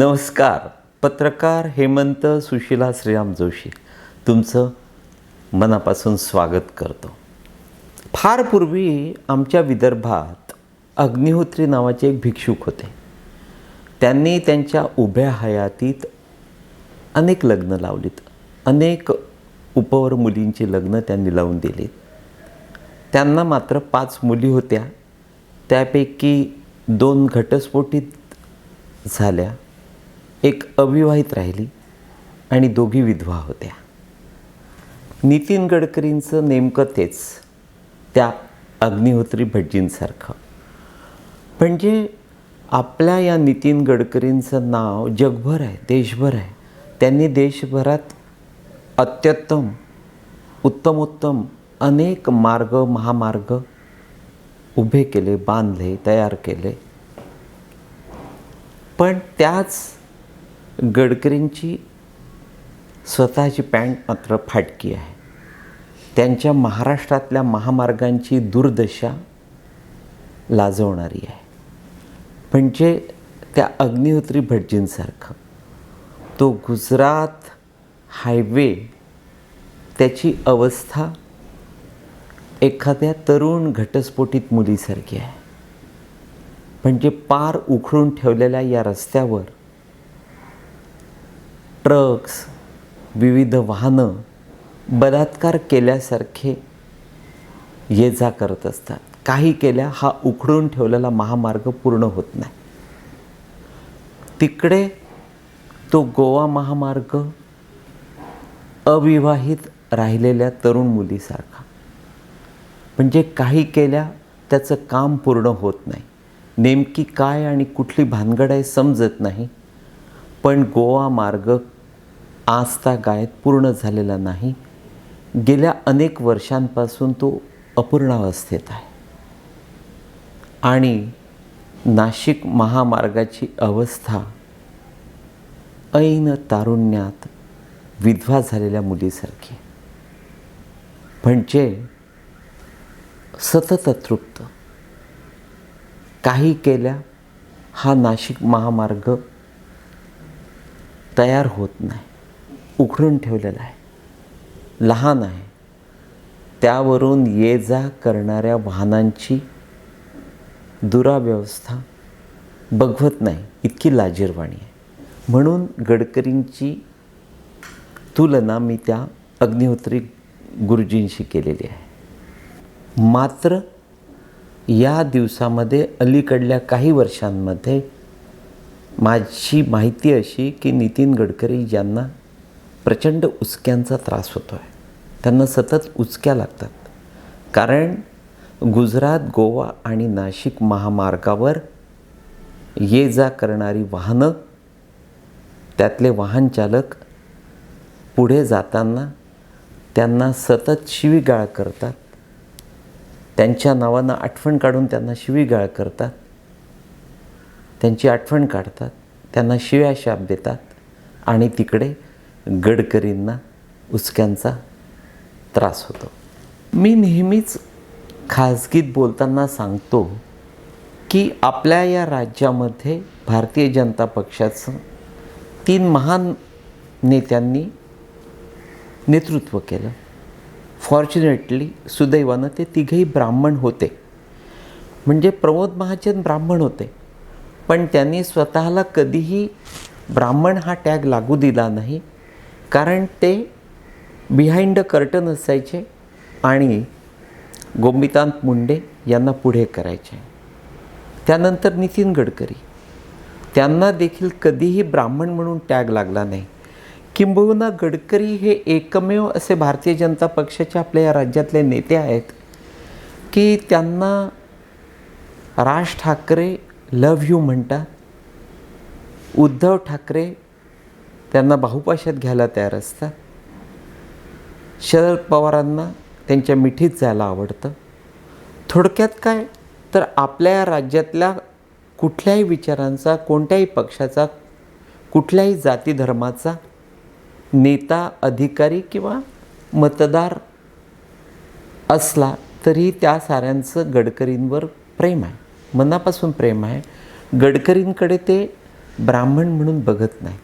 नमस्कार. पत्रकार हेमंत सुशिला श्रीराम जोशी तुमचं मनापासून स्वागत करतो. फार पूर्वी आमच्या विदर्भात अग्निहोत्री नावाचे एक भिक्षुक होते. त्यांनी त्यांच्या उभ्या हयातीत अनेक लग्न लावलीत. अनेक उपवर मुलींची लग्न त्यांनी लावून दिलीत. त्यांना मात्र पाच मुली होत्या. त्यापैकी दोन घटस्फोटीत झाल्या. एक अविवाहित राहिली आणि दोघी विधवा होत्या. नितीन गडकरींचं नेमकं तेच त्या अग्निहोत्री भटजींसारखं. म्हणजे आपल्या या नितीन गडकरींचं नाव जगभर आहे देशभर आहे. त्यांनी देशभरात अत्युत्तम उत्तमोत्तम अनेक मार्ग महामार्ग उभे केले बांधले तयार केले. पण त्याच गडकरींची स्वतःची पॅन्ट मात्र फाटकी आहे. त्यांच्या महाराष्ट्रातल्या महामार्गांची दुर्दशा लाजवणारी आहे. म्हणजे त्या अग्निहोत्री भटजींसारखं. तो गुजरात हायवे त्याची अवस्था एखाद्या तरुण घटस्फोटित मुलीसारखी आहे. म्हणजे पार उखळून ठेवलेल्या या रस्त्यावर ट्रक्स विविध वाहनं बलात्कार केल्यासारखे ये जा करत असतात. काही केल्या हा उखडून ठेवलेला महामार्ग पूर्ण होत नाही. तिकडे तो गोवा महामार्ग अविवाहित राहिलेल्या तरुण मुलीसारखा. म्हणजे काही केल्या त्याचं काम पूर्ण होत नाही. नेमकी काय आणि कुठली भानगड आहे समजत नाही. पण गोवा मार्ग आजता गायत पूर्ण झालेला नाही. गेल्या अनेक वर्षांपासून तो अपूर्णावस्थेत आहे. आणि नाशिक महामार्गाची अवस्था ऐन तारुण्यात विधवा झालेल्या मुलीसारखी. म्हणजे सतत अतृप्त. काही केल्या हा नाशिक महामार्ग तयार होत नाही. उखडून ठेवलेला आहे. लहान आहे. त्यावरून ये जा करणाऱ्या वाहनांची दुराव्यवस्था बघवत नाही. इतकी लाजीरवाणी आहे. म्हणून गडकरींची तुलना मी त्या अग्निहोत्री गुरुजींशी केलेली आहे. मात्र या दिवसामध्ये अलीकडल्या काही वर्षांमध्ये माझी माहिती अशी की नितीन गडकरी ज्यांना प्रचंड उचक्यांचा त्रास होतो आहे त्यांना सतत उचक्या लागतात. कारण गुजरात गोवा आणि नाशिक महामार्गावर ये जा करणारी वाहनं त्यातले वाहनचालक पुढे जाताना त्यांना सतत शिवीगाळ करतात. त्यांच्या नावानं आठवण काढून त्यांना शिवीगाळ करतात. त्यांची आठवण काढतात त्यांना शिव्या शाप देतात आणि तिकडे गडकरींना उचक्यांचा त्रास होतो. मी नेहमीच खाजगीत बोलताना सांगतो की आपल्या या राज्यामध्ये भारतीय जनता पक्षाचं तीन महान नेत्यांनी नेतृत्व केलं. फॉर्च्युनेटली सुदैवानं ते तिघेही ब्राह्मण होते. म्हणजे प्रमोद महाजन ब्राह्मण होते. पण त्यांनी स्वतःला कधीही ब्राह्मण हा टॅग लागू दिला नाही कारण ते बिहाइंड द कर्टन असायचे आणि गोमितांत मुंडे यांना पुढे करायचे. त्यानंतर नितीन गडकरी. त्यांना देखील कधीही ब्राह्मण म्हणून टॅग लागला नाही. किंबहुना गडकरी हे एकमेव असे भारतीय जनता पक्षाचे आपल्या या राज्यातले नेते आहेत की त्यांना राज ठाकरे लव्ह यू म्हणतात उद्धव ठाकरे त्यांना बाहुपाशात घ्यायला तयार असतात. शरद पवारांना त्यांच्या मिठीत जायला आवडतं. थोडक्यात काय? तर आपल्या या राज्यातल्या कुठल्याही विचारांचा कोणत्याही पक्षाचा कुठल्याही जाती धर्माचा नेता अधिकारी किंवा मतदार असला तरी त्या साऱ्यांचं गडकरींवर प्रेम आहे. मनापासून प्रेम आहे. गडकरींकडे ते ब्राह्मण म्हणून बघत नाही.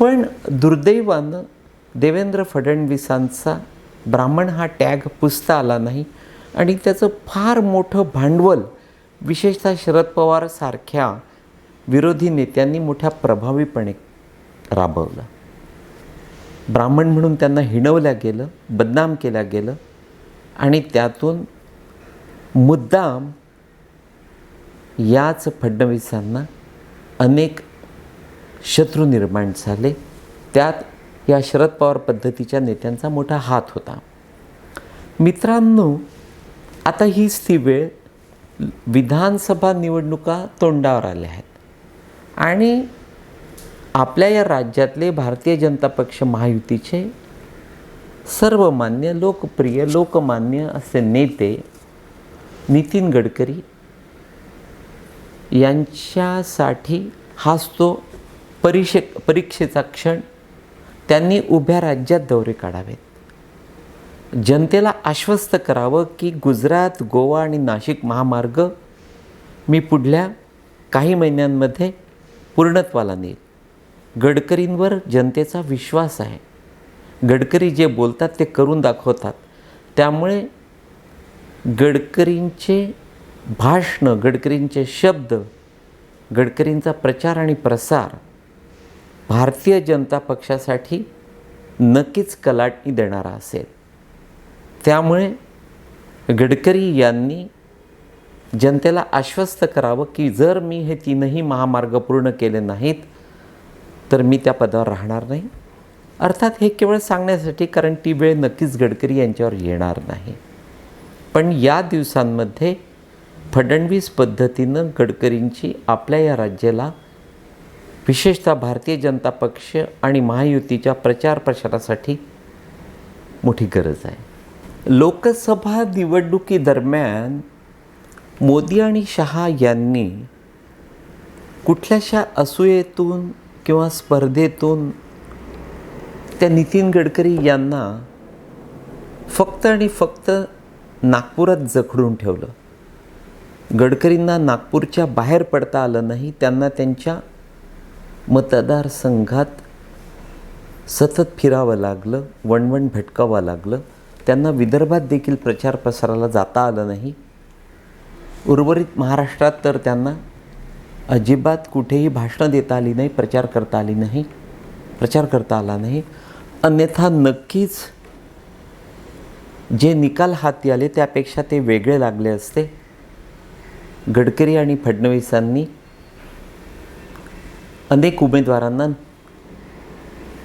पण दुर्दैवानं देवेंद्र फडणवीसांचा ब्राह्मण हा टॅग पुसता आला नाही आणि त्याचं फार मोठं भांडवल विशेषतः शरद पवार सारख्या विरोधी नेत्यांनी मोठ्या प्रभावीपणे राबवलं. ब्राह्मण म्हणून त्यांना हिणवल्या गेलं बदनाम केल्या गेलं आणि त्यातून मुद्दाम याच फडणवीसांना अनेक शत्रू निर्माण झाले. त्यात या शरद पवार पद्धतीच्या नेत्यांचा मोठा हात होता. मित्रांनो आता हीच ती वेळ विधानसभा निवडणुका तोंडावर आल्या आहेत. आणि आपल्या या राज्यातले भारतीय जनता पक्ष महायुतीचे सर्वमान्य लोकप्रिय लोकमान्य असे नेते नितीन गडकरी यांच्यासाठी हाच तो परीक्षे परीक्षेचा क्षण. त्यांनी उभ्या राज्यात दौरे काढावेत. जनतेला आश्वस्त करावं की गुजरात गोवा आणि नाशिक महामार्ग मी पुढल्या काही महिन्यांमध्ये पूर्णत्वाला नेईल. गडकरींवर जनतेचा विश्वास आहे. गडकरी जे बोलतात ते करून दाखवतात. त्यामुळे गडकरींचे भाषणं गडकरींचे शब्द गडकरींचा प्रचार आणि प्रसार भारतीय जनता पक्षासाठी नक्कीच कलाटणी देणारा असेल. त्यामुळे गडकरी यांनी जनतेला आश्वस्त करावं की जर मी हे तीनही महामार्ग पूर्ण केले नाहीत तर मी त्या पदावर राहणार नाही. अर्थात हे केवळ सांगण्यासाठी कारण ती वेळ नक्कीच गडकरी यांच्यावर येणार नाही. पण या दिवसांमध्ये फडणवीस पद्धतीनं गडकरींची आपल्या या राज्याला विशेषतः भारतीय जनता पक्ष आणि महायुतीच्या प्रचार प्रसारासाठी मोठी गरज आहे. लोकसभा निवडणुकीदरम्यान मोदी आणि शहा यांनी कुठल्याशा असूयेतून किंवा स्पर्धेतून त्या नितीन गडकरी यांना फक्त आणि फक्त नागपुरात जखडून ठेवलं. गडकरींना नागपूरच्या बाहेर पडता आलं नाही त्यांना त्यांच्या मतदारसंघात सतत फिरावं लागलं वणवण भटकावं लागलं. त्यांना विदर्भात देखील प्रचार प्रसाराला जाता आलं नाही. उर्वरित महाराष्ट्रात तर त्यांना अजिबात कुठेही भाषणं देता आली नाही प्रचार करता आली नाही प्रचार करता आला नाही. अन्यथा नक्कीच जे निकाल हाती आले त्यापेक्षा ते वेगळे लागले असते. गडकरी आणि फडणवीसांनी अनेक उमेदवारांना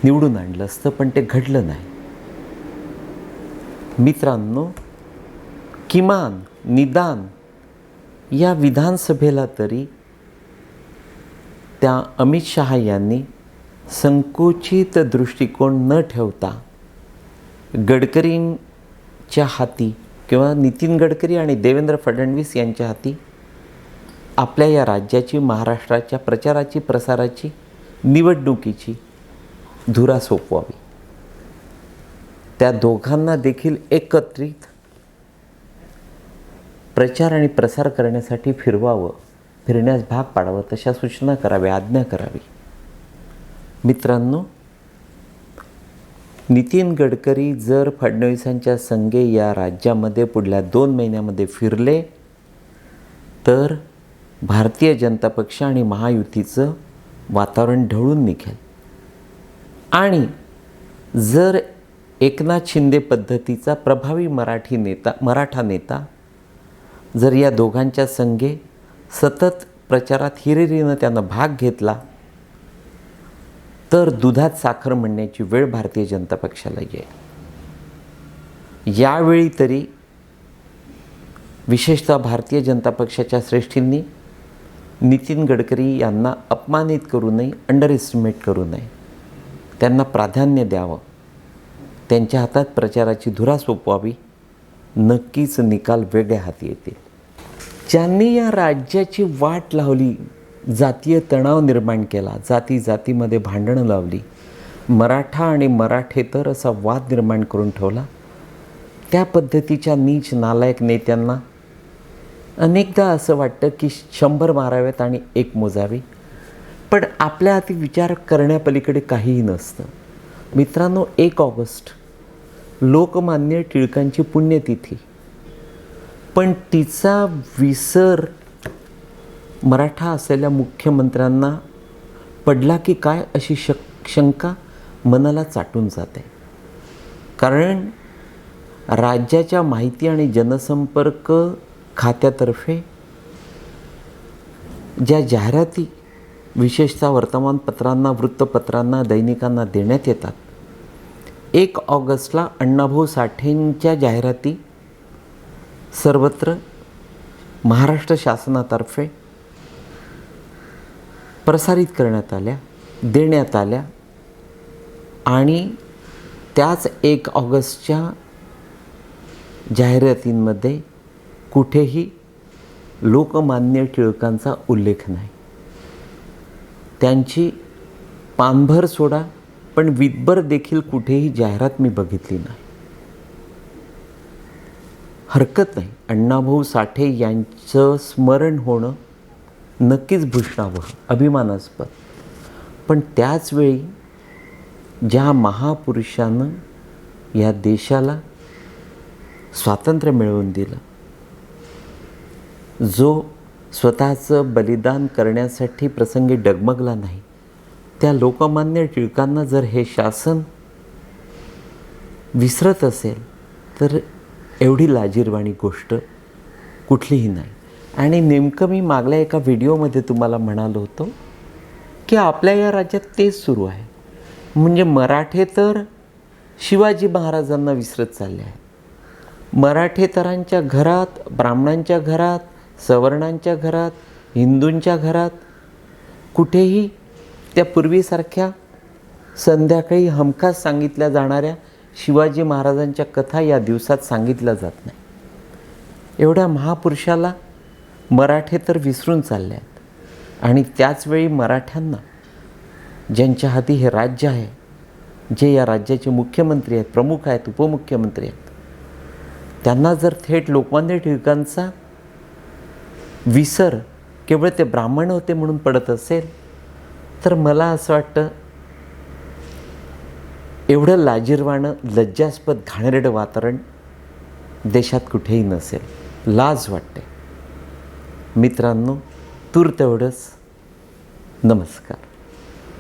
निवडून आणलं असतं पण ते घडलं नाही. मित्रांनो किमान निदान या विधानसभेला तरी त्या अमित शहा यांनी संकुचित दृष्टिकोन न ठेवता च्या हाती किंवा नितीन गडकरी आणि देवेंद्र फडणवीस यांच्या हाती आपल्या या राज्याची महाराष्ट्राच्या प्रचाराची प्रसाराची निवडणुकीची धुरा सोपवावी. त्या दोघांना देखील एकत्रित प्रचार आणि प्रसार करण्यासाठी फिरवावं फिरण्यास भाग पाडावं तशा सूचना कराव्या आज्ञा करावी. मित्रांनो नितीन गडकरी जर फडणवीसांच्या संघे या राज्यामध्ये पुढल्या दोन महिन्यामध्ये फिरले तर भारतीय जनता पक्ष आणि महायुतीचं वातावरण ढवळून निघेल. आणि जर एकनाथ शिंदे पद्धतीचा प्रभावी मराठी नेता मराठा नेता जर या दोघांच्या संघे सतत प्रचारात हिरिरीनं त्यानं भाग घेतला तर दुधात साखर म्हणण्याची वेळ भारतीय जनता पक्षाला येईल. यावेळी तरी विशेषतः भारतीय जनता पक्षाच्या श्रेष्ठींनी नितीन गडकरी यांना अपमानित करू नये अंडर एस्टिमेट करू नये. त्यांना प्राधान्य द्यावं. त्यांच्या हातात प्रचाराची धुरा सोपवावी. नक्कीच निकाल वेगळ्या हाती येतील. ज्यांनी या राज्याची वाट लावली जातीय तणाव निर्माण केला. जाती जातीमध्ये भांडणं लावली. मराठा आणि मराठेतर असा वाद निर्माण करून ठेवला. त्या पद्धतीच्या नीच नालायक नेत्यांना अनेकदा असं वाटतं की शंभर माराव्यात आणि एक मोजावी. पण आपल्या हाती विचार करण्यापलीकडे काहीही नसतं. मित्रांनो एक ऑगस्ट लोकमान्य टिळकांची पुण्यतिथी. पण तिचा विसर मराठा असलेल्या मुख्यमंत्र्यांना पडला की काय अशी शक शंका मनाला चाटून जाते. कारण राज्याच्या माहिती आणि जनसंपर्क खात्यातर्फे ज्या जाहिराती विशेषतः वर्तमानपत्रांना वृत्तपत्रांना दैनिकांना देण्यात येतात एक ऑगस्टला अण्णाभाऊ साठेंच्या जाहिराती सर्वत्र महाराष्ट्र शासनातर्फे प्रसारित करण्यात आल्या देण्यात आल्या आणि त्याच एक ऑगस्टच्या जाहिरातींमध्ये कुठेही लोकमान्य टिळकांचा उल्लेख नाही. त्यांची पानभर सोडा पण विदभर देखील कुठेही जाहिरात मी बघितली नाही. हरकत नाही. अण्णाभाऊ साठे यांचं स्मरण होणं नक्कीच भूषणावं अभिमानास्पद. पण त्याचवेळी ज्या महापुरुषानं या देशाला स्वातंत्र्य मिळवून दिलं जो स्वतःचं बलिदान करण्यासाठी प्रसंगी डगमगला नाही त्या लोकमान्य टिळकांना जर हे शासन विसरत असेल तर एवढी लाजीरवाणी गोष्ट कुठलीही नाही. आणि नेमकं मी मागल्या एका व्हिडिओमध्ये तुम्हाला म्हणालो होतो की आपल्या या राज्यात तेच सुरू आहे. म्हणजे मराठे तर शिवाजी महाराजांना विसरत चालले आहेत. मराठेतरांच्या घरात ब्राह्मणांच्या घरात सवर्णांच्या घरात हिंदूंच्या घरात कुठेही त्या पूर्वीसारख्या संध्याकाळी हमखास सांगितल्या जाणाऱ्या शिवाजी महाराजांच्या कथा या दिवसात सांगितल्या जात नाही. एवढ्या महापुरुषाला मराठे तर विसरून चालले आहेत. आणि त्याचवेळी मराठ्यांना ज्यांच्या हाती हे राज्य आहे जे या राज्याचे मुख्यमंत्री आहेत प्रमुख आहेत उपमुख्यमंत्री आहेत त्यांना जर थेट लोकमान्य टिळकांचा विसर केवळ ते ब्राह्मण होते म्हणून पडत असेल तर मला असं वाटतं एवढं लाजीरवाणं लज्जास्पद घाणेरडं वातावरण देशात कुठेही नसेल. लाज वाटते. मित्रांनो तूर तेवढंच. नमस्कार.